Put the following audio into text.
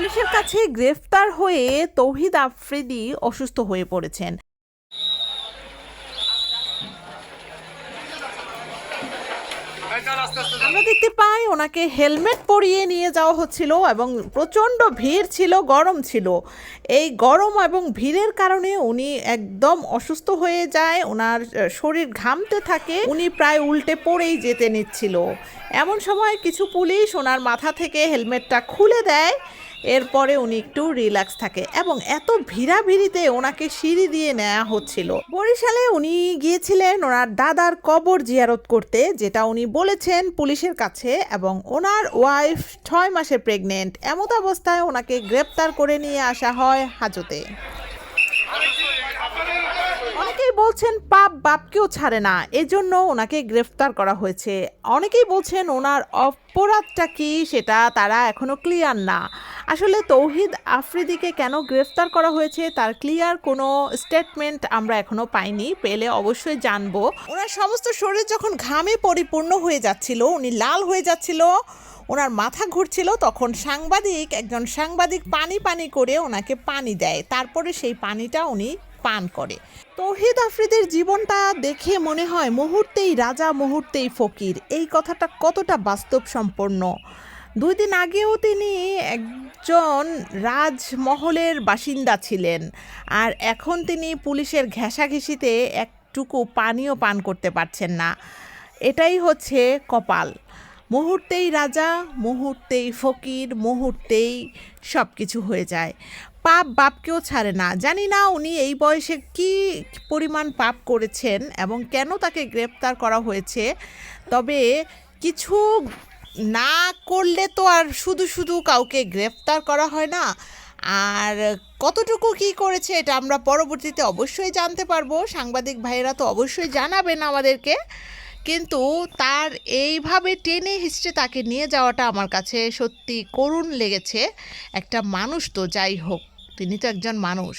পুলিশের কাছে গ্রেফতার হয়ে তৌহিদ আফ্রিদি অসুস্থ হয়ে পড়েছেন। আমরা দেখতে পাই ওনাকে হেলমেট পরিয়ে নিয়ে যাওয়া হচ্ছিল এবং প্রচণ্ড ভিড় ছিল, গরম ছিল। এই গরম এবং ভিড়ের কারণে উনি একদম অসুস্থ হয়ে যায় ওনার শরীর ঘামতে থাকে, উনি প্রায় উল্টে পড়েই যেতে নিচ্ছিল। এমন সময় কিছু পুলিশ ওনার মাথা থেকে হেলমেটটা খুলে দেয় এরপরে উনি একটু রিল্যাক্স থাকে এবং এত ভিড়াভিড়িতে ওনাকে সিঁড়ি দিয়ে নেওয়া হচ্ছিল। বরিশালে উনি গিয়েছিলেন ওনার দাদার কবর জিয়ারত করতে, যেটা উনি বলেছেন পুলিশের কাছে এবং ওনার ওয়াইফ ছয় মাসে প্রেগনেন্ট এমত অবস্থায় ওনাকে গ্রেপ্তার করে নিয়ে আসা হয় হাজতে। অনেকেই বলছেন, পাপ বাপকেও ছাড়ে না। এজন্য ওনাকে গ্রেফতার করা হয়েছে। অনেকেই বলছেন, ওনার অপরাধটা কি? সেটা তারা এখনও ক্লিয়ার না। আসলে তৌহিদ আফ্রিদিকে কেন গ্রেফতার করা হয়েছে তার ক্লিয়ার কোনো স্টেটমেন্ট আমরা এখনও পাইনি, পেলে অবশ্যই জানব। ওনার সমস্ত শরীর যখন ঘামে পরিপূর্ণ হয়ে যাচ্ছিল, উনি লাল হয়ে যাচ্ছিল, ওনার মাথা ঘুরছিল, তখন সাংবাদিক, একজন সাংবাদিক পানি পানি করে ওনাকে পানি দেয়। তারপরে সেই পানিটা উনি পান করে। তৌহিদ আফ্রিদের জীবনটা দেখে মনে হয় মুহূর্তেই রাজা, মুহূর্তেই ফকির। এই কথাটা কতটা বাস্তব সম্পন্ন দুই দিন আগেও তিনি একজন রাজমহলের বাসিন্দা ছিলেন আর এখন তিনি পুলিশের ঘেঁষাঘেঁষিতে একটুকু পানিও পান করতে পারছেন না। এটাই হচ্ছে কপাল। মুহূর্তেই রাজা, মুহূর্তেই ফকির, মুহূর্তেই সব কিছু হয়ে যায়। পাপ বাপকেও ছাড়ে না। জানি না উনি এই বয়সে কি পরিমাণ পাপ করেছেন এবং কেন তাকে গ্রেপ্তার করা হয়েছে, তবে কিছু না করলে তো আর শুধু শুধু কাউকে গ্রেফতার করা হয় না। আর কতটুকু কি করেছে এটা আমরা পরবর্তীতে অবশ্যই জানতে পারব। সাংবাদিক ভাইয়েরা তো অবশ্যই জানাবেন আমাদেরকে। কিন্তু তার এইভাবে টেনে হিস্ট্রে তাকে নিয়ে যাওয়াটা আমার কাছে সত্যি করুণ লেগেছে। একটা মানুষ তো যাই হোক, তিনি তো একজন মানুষ।